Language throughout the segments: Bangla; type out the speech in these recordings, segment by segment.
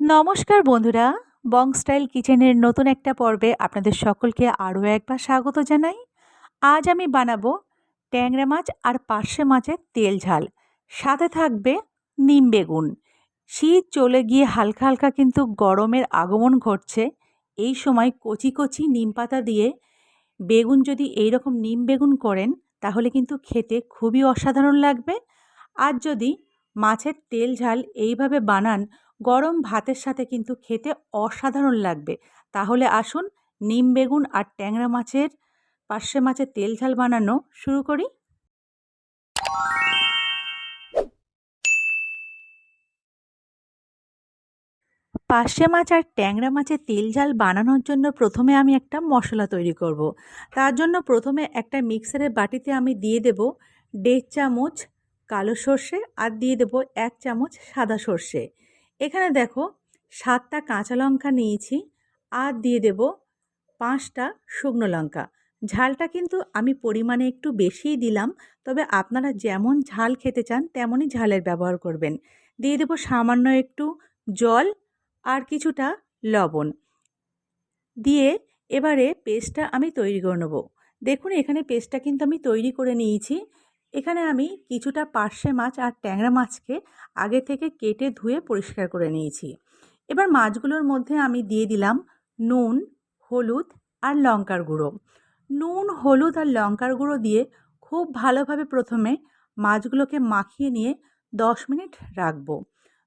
নমস্কার বন্ধুরা, বং স্টাইল কিচেনের নতুন একটা পর্বে আপনাদের সকলকে আরও একবার স্বাগত জানাই। আজ আমি বানাবো ট্যাংরা মাছ আর পার্শে মাছের তেল ঝাল। সাথে থাকবে নিম বেগুন। শীত চলে গিয়ে হালকা হালকা কিন্তু গরমের আগমন ঘটছে। এই সময় কচি কচি নিম পাতা দিয়ে বেগুন যদি এই রকম নিম বেগুন করেন, তাহলে কিন্তু খেতে খুবই অসাধারণ লাগবে। আর যদি মাছের তেল ঝাল এইভাবে বানান গরম ভাতের সাথে কিন্তু খেতে অসাধারণ লাগবে। তাহলে আসুন নিম বেগুন আর ট্যাংরা মাছের পার্শে মাছের তেল ঝাল বানানো শুরু করি। পার্শে মাছ আর ট্যাংরা মাছের তেল ঝাল বানানোর জন্য প্রথমে আমি একটা মশলা তৈরি করব। তার জন্য প্রথমে একটা মিক্সারের বাটিতে আমি দিয়ে দেব দেড় চামচ কালো সর্ষে আর দিয়ে দেব এক চামচ সাদা সর্ষে। এখানে দেখো, সাতটা কাঁচা লঙ্কা নিয়েছি আর দিয়ে দেব পাঁচটা শুকনো লঙ্কা। ঝালটা কিন্তু আমি পরিমাণে একটু বেশিই দিলাম, তবে আপনারা যেমন ঝাল খেতে চান তেমনই ঝালের ব্যবহার করবেন। দিয়ে দেব সামান্য একটু জল আর কিছুটা লবণ। দিয়ে এবারে পেস্টটা আমি তৈরি করে নেব। দেখুন, এখানে পেস্টটা কিন্তু আমি তৈরি করে নিয়েছি। এখানে আমি কিছুটা পার্শে মাছ আর ট্যাংরা মাছকে আগে থেকে কেটে ধুয়ে পরিষ্কার করে নিয়েছি। এবার মাছগুলোর মধ্যে আমি দিয়ে দিলাম নুন, হলুদ আর লঙ্কার গুঁড়ো। নুন, হলুদ আর লঙ্কার গুঁড়ো দিয়ে খুব ভালোভাবে প্রথমে মাছগুলোকে মাখিয়ে নিয়ে দশ মিনিট রাখব।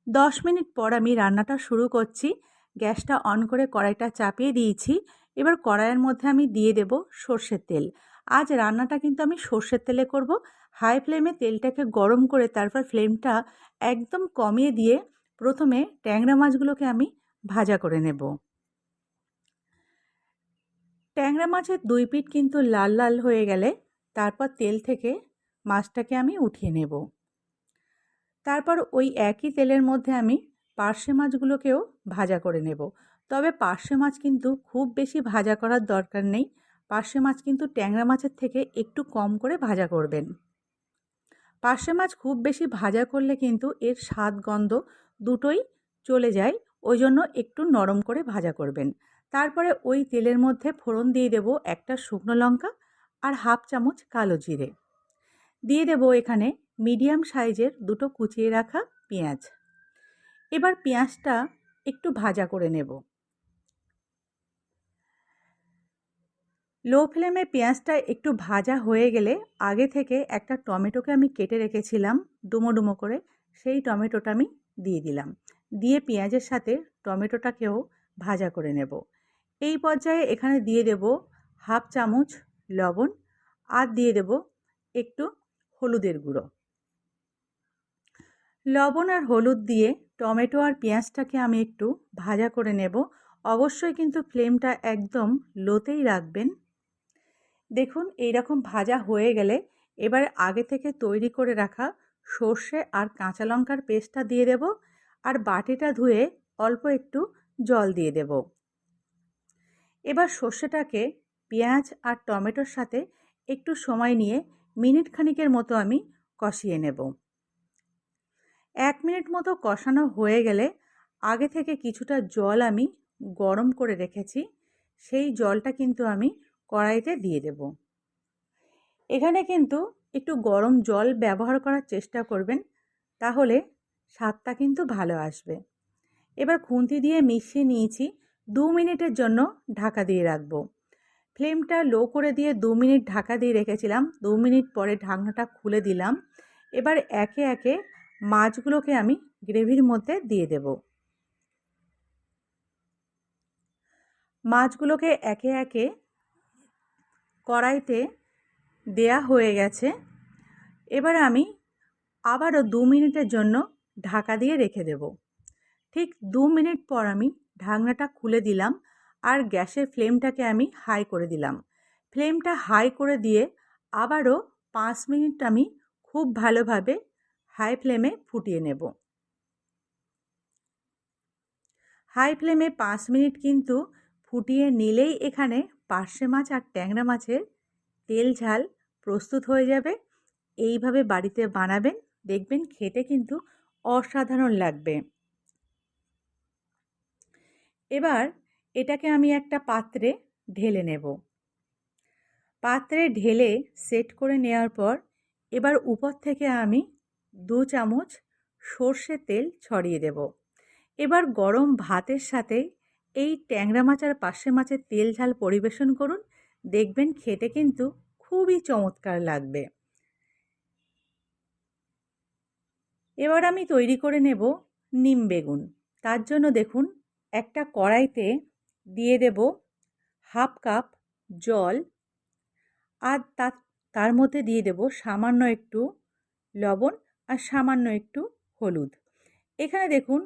দশ মিনিট পর আমি রান্নাটা শুরু করছি। গ্যাসটা অন করে কড়াইটা চাপিয়ে দিয়েছি। এবার কড়াইয়ের মধ্যে আমি দিয়ে দেব সর্ষের তেল। আজ রান্নাটা কিন্তু আমি সর্ষের তেলে করব। হাই ফ্লেমে তেলটাকে গরম করে তারপর ফ্লেমটা একদম কমিয়ে দিয়ে প্রথমে ট্যাংরা মাছগুলোকে আমি ভাজা করে নেব। ট্যাংরা মাছের দুই পিঠ কিন্তু লাল লাল হয়ে গেলে তারপর তেল থেকে মাছটাকে আমি উঠিয়ে নেব। তারপর ওই একই তেলের মধ্যে আমি পার্শে মাছগুলোকেও ভাজা করে নেব। তবে পার্শে মাছ কিন্তু খুব বেশি ভাজা করার দরকার নেই। পার্শে মাছ কিন্তু ট্যাংরা মাছের থেকে একটু কম করে ভাজা করবেন। পার্শে মাছ খুব বেশি ভাজা করলে কিন্তু এর স্বাদ, গন্ধ দুটোই চলে যায়। ওই জন্য একটু নরম করে ভাজা করবেন। তারপরে ওই তেলের মধ্যে ফোড়ন দিয়ে দেব একটা শুকনো লঙ্কা আর হাফ চামচ কালো জিরে। দিয়ে দেব এখানে মিডিয়াম সাইজের দুটো কুচিয়ে রাখা পেঁয়াজ। এবার পেঁয়াজটা একটু ভাজা করে নেব। লো ফ্লেমে পেঁয়াজটা একটু ভাজা হয়ে গেলে আগে থেকে একটা টমেটোকে আমি কেটে রেখেছিলাম ডুমো ডুমো করে, সেই টমেটোটা আমি দিয়ে দিলাম। দিয়ে পেঁয়াজের সাথে টমেটোটাকেও ভাজা করে নেব। এই পর্যায়ে এখানে দিয়ে দেব হাফ চামচ লবণ আর দিয়ে দেব একটু হলুদের গুঁড়ো। লবণ আর হলুদ দিয়ে টমেটো আর পেঁয়াজটাকে আমি একটু ভাজা করে নেব। অবশ্যই কিন্তু ফ্লেমটা একদম লোতেই রাখবেন। দেখুন এই রকম ভাজা হয়ে গেলে এবার আগে থেকে তৈরি করে রাখা সর্ষে আর কাঁচা লঙ্কার পেস্টটা দিয়ে দেব আর বাটিটা ধুয়ে অল্প একটু জল দিয়ে দেব। এবার সর্ষেটাকে পেঁয়াজ আর টমেটোর সাথে একটু সময় নিয়ে মিনিট খানিকের মতো আমি কষিয়ে নেব। এক মিনিট মতো কষানো হয়ে গেলে আগে থেকে কিছুটা জল আমি গরম করে রেখেছি, সেই জলটা কিন্তু আমি কড়াইতে দিয়ে দেব। এখানে কিন্তু একটু গরম জল ব্যবহার করার চেষ্টা করবেন, তাহলে স্বাদটা কিন্তু ভালো আসবে। এবার খুন্তি দিয়ে মিশিয়ে নিয়েছি, দু মিনিটের জন্য ঢাকা দিয়ে রাখব। ফ্লেমটা লো করে দিয়ে দু মিনিট ঢাকা দিয়ে রেখেছিলাম, দু মিনিট পরে ঢাকনাটা খুলে দিলাম। এবার একে একে মাছগুলোকে আমি গ্রেভির মধ্যে দিয়ে দেব। মাছগুলোকে একে একে কড়াইতে দেয়া হয়ে গেছে। এবার আমি আবারও দু মিনিটের জন্য ঢাকা দিয়ে রেখে দেব। ঠিক দু মিনিট পর আমি ঢাকনাটা খুলে দিলাম আর গ্যাসের ফ্লেমটাকে আমি হাই করে দিলাম। ফ্লেমটা হাই করে দিয়ে আবারও পাঁচ মিনিট আমি খুব ভালোভাবে হাই ফ্লেমে ফুটিয়ে নেব। হাই ফ্লেমে পাঁচ মিনিট কিন্তু ফুটিয়ে নিলেই এখানে পার্শে মাছ আর ট্যাংরা মাছের তেল ঝাল প্রস্তুত হয়ে যাবে। এইভাবে বাড়িতে বানাবেন, দেখবেন খেতে কিন্তু অসাধারণ লাগবে। এবার এটাকে আমি একটা পাত্রে ঢেলে নেব। পাত্রে ঢেলে সেট করে নেওয়ার পর এবার উপর থেকে আমি দু চামচ সর্ষের তেল ছড়িয়ে দেব। এবার গরম ভাতের সাথে এই ট্যাংরা মাছ আর পার্শে মাছের তেল ঝাল পরিবেশন করুন। দেখবেন খেতে কিন্তু খুবই চমৎকার লাগবে। এবার আমি তৈরি করে নেব নিম বেগুন। তার জন্য দেখুন, একটা কড়াইতে দিয়ে দেব হাফ কাপ জল আর তার তার মধ্যে দিয়ে দেব সামান্য একটু লবণ আর সামান্য একটু হলুদ। এখানে দেখুন,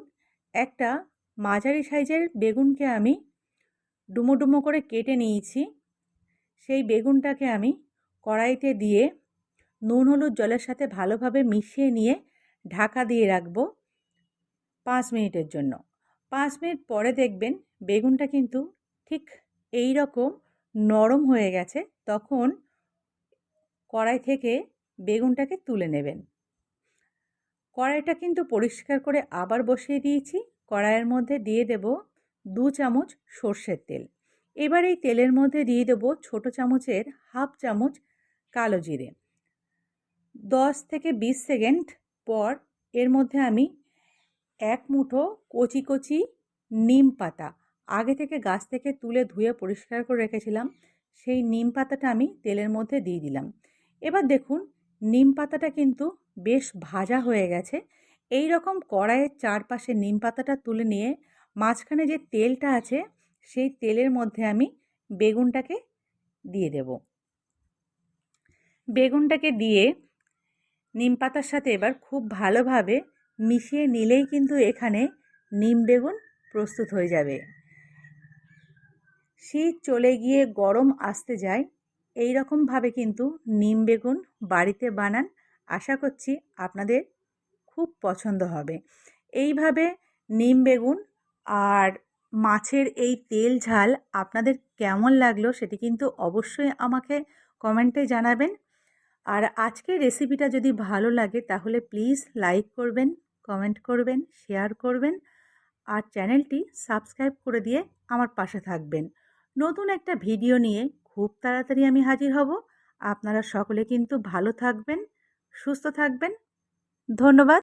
একটা মাঝারি সাইজের বেগুনকে আমি ডুমো ডুমো করে কেটে নিয়েছি। সেই বেগুনটাকে আমি কড়াইতে দিয়ে নুন, হলুদ, জলের সাথে ভালোভাবে মিশিয়ে নিয়ে ঢাকা দিয়ে রাখব পাঁচ মিনিটের জন্য। পাঁচ মিনিট পরে দেখবেন বেগুনটা কিন্তু ঠিক এই রকম নরম হয়ে গেছে, তখন কড়াই থেকে বেগুনটাকে তুলে নেবেন। কড়াইটা কিন্তু পরিষ্কার করে আবার বসিয়ে দিয়েছি। কড়াইয়ের মধ্যে দিয়ে দেব দু চামচ সর্ষের তেল। এবার এই তেলের মধ্যে দিয়ে দেব ছোট চামচের হাফ চামচ কালো জিরে। দশ থেকে বিশ সেকেন্ড পর এর মধ্যে আমি এক মুঠো কচি কচি নিম পাতা আগে থেকে গাছ থেকে তুলে ধুয়ে পরিষ্কার করে রেখেছিলাম, সেই নিম পাতাটা আমি তেলের মধ্যে দিয়ে দিলাম। এবার দেখুন, নিম পাতাটা কিন্তু বেশ ভাজা হয়ে গেছে। এই রকম কড়াইয়ের চারপাশে নিম পাতাটা তুলে নিয়ে মাঝখানে যে তেলটা আছে, সেই তেলের মধ্যে আমি বেগুনটাকে দিয়ে দেব। বেগুনটাকে দিয়ে নিম পাতার সাথে এবার খুব ভালোভাবে মিশিয়ে নিলেই কিন্তু এখানে নিম বেগুন প্রস্তুত হয়ে যাবে। শীত চলে গিয়ে গরম আসতে যায় এই রকমভাবে কিন্তু নিম বেগুন বাড়িতে বানান। আশা করছি আপনাদের খুব পছন্দ হবে। এইভাবে নিম বেগুন আর মাছের এই তেল ঝাল আপনাদের কেমন লাগল সেটি কিন্তু অবশ্যই আমাকে কমেন্টে জানাবেন। আর আজকের রেসিপিটা যদি ভালো লাগে তাহলে প্লিজ লাইক করবেন, কমেন্ট করবেন, শেয়ার করবেন আর চ্যানেলটি সাবস্ক্রাইব করে দিয়ে আমার পাশে থাকবেন। নতুন একটা ভিডিও নিয়ে খুব তাড়াতাড়ি আমি হাজির হব। আপনারা সকলে কিন্তু ভালো থাকবেন, সুস্থ থাকবেন। ধন্যবাদ।